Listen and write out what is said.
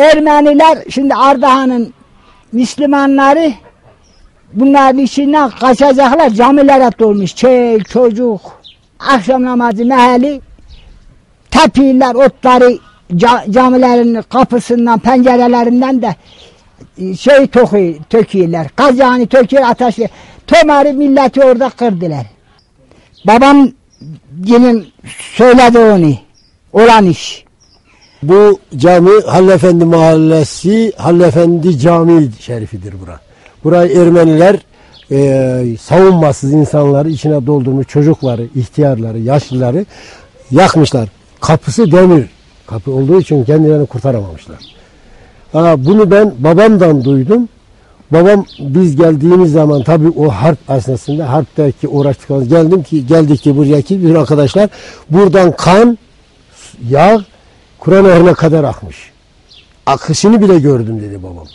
Ermeniler şimdi Ardahan'ın Müslümanları bunların içinden kaçacaklar camilere dolmuş. Çey, çocuk, akşam namazı meheli tepiyler otları ca- camilerin kapısından pencerelerinden de e, şey tokuyor, töküyorlar. Kazanı töküyor ateşli. Tömeri milleti orada kırdılar. Babam gelin söyledi onu. Olan iş. Bu cami Hallefendi Mahallesi Hallefendi Camii şerifidir bura. Burayı Ermeniler e, savunmasız insanları içine doldurmuş çocukları, ihtiyarları, yaşlıları yakmışlar. Kapısı demir kapı olduğu için kendilerini kurtaramamışlar. Aa, bunu ben babamdan duydum. Babam biz geldiğimiz zaman tabii o harp esnasında harpteki uğraştıklarımız geldim ki geldik ki buraya ki bir arkadaşlar buradan kan, yağ Kur'an ehrine kadar akmış. Akışını bile gördüm dedi babam.